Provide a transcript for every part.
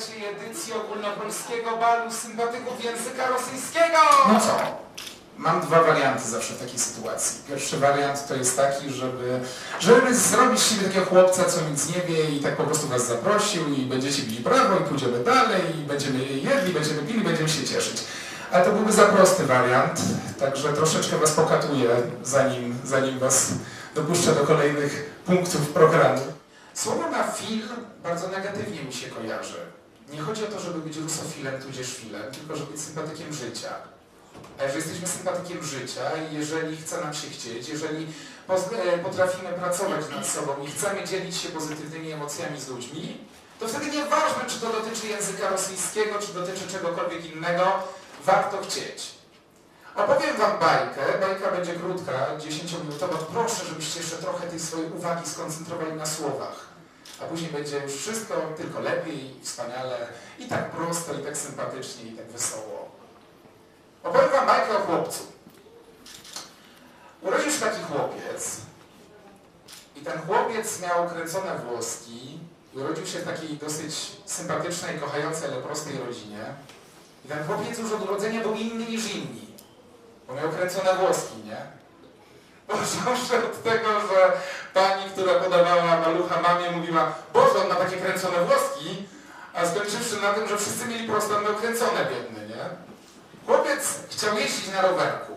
trzeciej edycji ogólnopolskiego balu sympatyków języka rosyjskiego! No co? Mam dwa warianty zawsze w takiej sytuacji. Pierwszy wariant to jest taki, żeby, żeby zrobić z siebie takiego chłopca, co nic nie wie i tak po prostu was zaprosił i będziecie bili brawo i pójdziemy dalej i będziemy jedli, będziemy pili, będziemy się cieszyć. Ale to byłby za prosty wariant, także troszeczkę was pokatuję, zanim, zanim was dopuszczę do kolejnych punktów programu. Słowo na film bardzo negatywnie mi się kojarzy. Nie chodzi o to, żeby być rusofilem tudzież filem, tylko żeby być sympatykiem życia. A jeżeli jesteśmy sympatykiem życia i jeżeli chce nam się chcieć, jeżeli e, potrafimy pracować nad sobą i chcemy dzielić się pozytywnymi emocjami z ludźmi, to wtedy nieważne, czy to dotyczy języka rosyjskiego, czy dotyczy czegokolwiek innego, warto chcieć. Opowiem Wam bajkę. Bajka będzie krótka, 10-minutowa. Proszę, żebyście jeszcze trochę tej swojej uwagi skoncentrowali na słowach. A później będzie już wszystko tylko lepiej, wspaniale i tak prosto, i tak sympatycznie, i tak wesoło. Opowiem Wam bajkę o chłopcu. Urodził się taki chłopiec i ten chłopiec miał kręcone włoski i urodził się w takiej dosyć sympatycznej, kochającej, ale prostej rodzinie. I ten chłopiec już od urodzenia był inny niż inni, bo miał kręcone włoski, nie? Począwszy od tego, że pani, która podawała malucha mamie, mówiła Boże, on ma takie kręcone włoski, a skończywszy na tym, że wszyscy mieli prosto, miał kręcone biedny, nie? Chłopiec chciał jeździć na rowerku.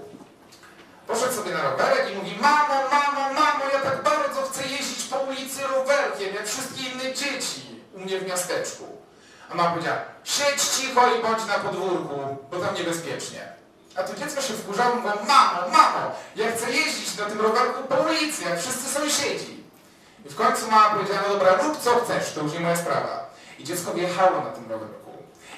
Poszedł sobie na rowerek i mówi, mamo, mamo, mamo, ja tak bardzo chcę jeździć po ulicy rowerkiem, jak wszystkie inne dzieci u mnie w miasteczku. A mama powiedziała, siedź cicho i bądź na podwórku, bo tam niebezpiecznie. A to dziecko się wkurzało, mówią, mamo, mamo, ja chcę jeździć na tym rowerku po ulicy, jak wszyscy sąsiedzi. I w końcu mama powiedziała, no dobra, rób co chcesz, to już nie moja sprawa. I dziecko wjechało na tym rowerku.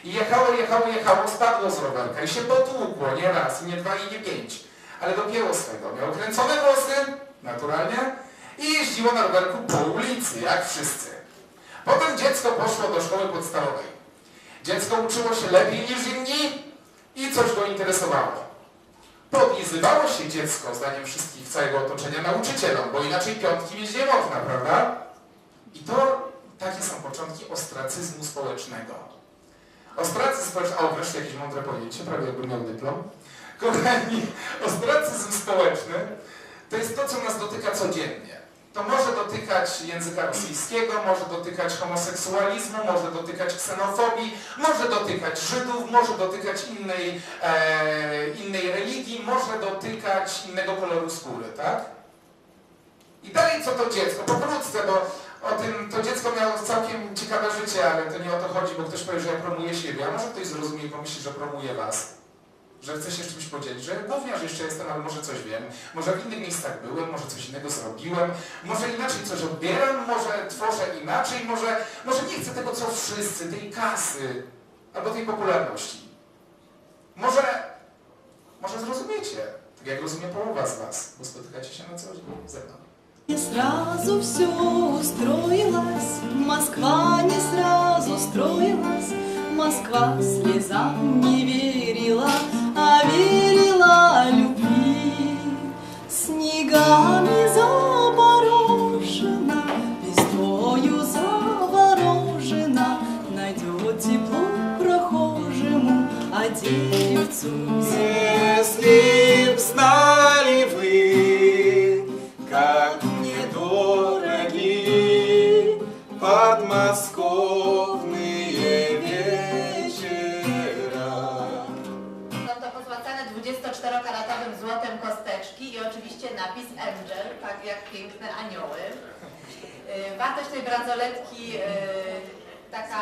I jechało, jechało, jechało, spadło z rowerka i się potłukło, nie raz, nie dwa, i nie pięć. Ale dopiero swego. Miało kręcone włosy, naturalnie, i jeździło na rowerku po ulicy, jak wszyscy. Potem dziecko poszło do szkoły podstawowej. Dziecko uczyło się lepiej niż inni i coś go interesowało. Podlizywało się dziecko, zdaniem wszystkich całego otoczenia, nauczycielom, bo inaczej piątki mieć nie można, prawda? I to takie są początki ostracyzmu społecznego. Ostracyzm społeczny, o wreszcie jakieś mądre pojęcie, prawie jakbym miał dyplom. Kochani, ostracyzm społeczny to jest to, co nas dotyka codziennie. To może dotykać języka rosyjskiego, może dotykać homoseksualizmu, może dotykać ksenofobii, może dotykać Żydów, może dotykać innej, e, innej religii, może dotykać innego koloru skóry, tak? I dalej co to dziecko? Pokrótce, bo o tym to dziecko miało całkiem ciekawe życie, ale to nie o to chodzi, bo ktoś powie, że ja promuję siebie, a może ktoś zrozumie i pomyśli, że promuje was Że chcę się z czymś podzielić, że gówniarz jeszcze jestem, ale może coś wiem, może w innych miejscach byłem, może coś innego zrobiłem, może inaczej coś odbieram, może tworzę inaczej, może, może nie chcę tego co wszyscy, tej kasy, albo tej popularności. Może, może zrozumiecie, tak jak rozumie połowa z was, bo spotykacie się na co dzień ze mną. Не сразу все устроилось, Москва не сразу строилась, Москва слезам не верила, А верила любви. Снегами запорожена, листвою заворожена, Найдет тепло прохожему, а 24-karatowym złotem kosteczki i oczywiście napis Angel, tak jak piękne anioły. Yy, Wartość tej bransoletki yy, taka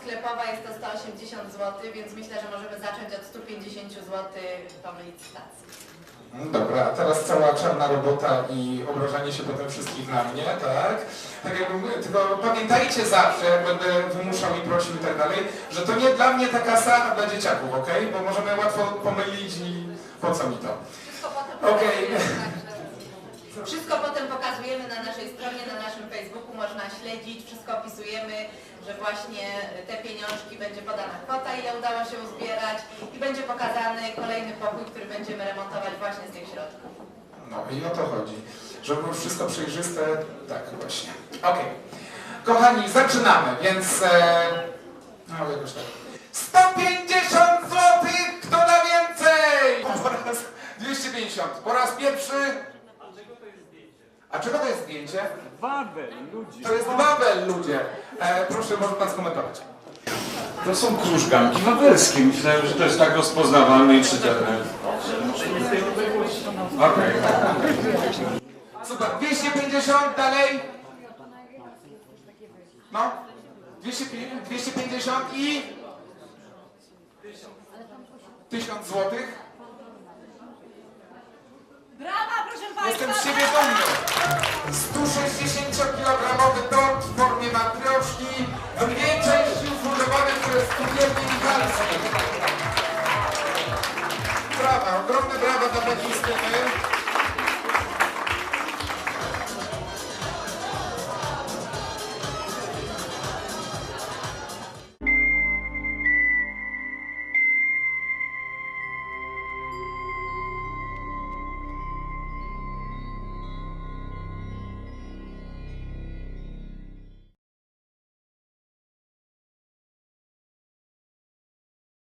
sklepowa jest to 180 zł, więc myślę, że możemy zacząć od 150 zł tą licytację. No Dobra, a teraz cała czarna robota i obrażanie się potem wszystkich na mnie, tak? Tak jakbym, tylko pamiętajcie zawsze, jak będę wymuszał i prosił i tak dalej, że to nie dla mnie ta kasa, a dla dzieciaków, okej? Bo możemy łatwo pomylić i po co mi to? Wszystko potem, Okej. pokazujemy, także wszystko potem pokazujemy na naszej stronie, na naszym Facebooku, można śledzić, wszystko opisujemy, że właśnie te pieniążki będzie podana kwota, ile udało się uzbierać i będzie pokazany kolejny pokój, który będziemy remontować właśnie z tych środków. No i o to chodzi. Żeby było wszystko przejrzyste, tak właśnie. Okej. Kochani, zaczynamy, więc e, No jakoś tak. 150 zł! Kto da więcej? Po raz 250. Po raz pierwszy. A czego to jest zdjęcie? Babel, ludzie. To jest Babel, ludzie. E, proszę, może pan skomentować. To są krużganki wawelskie. Myślałem, że to jest tak rozpoznawalne i czytelne. Okej. Super. 250, dalej. No. 250 250 i... 1000 złotych. Brawa, proszę Jestem Państwa! z siebie dumny. 160-kilogramowy tort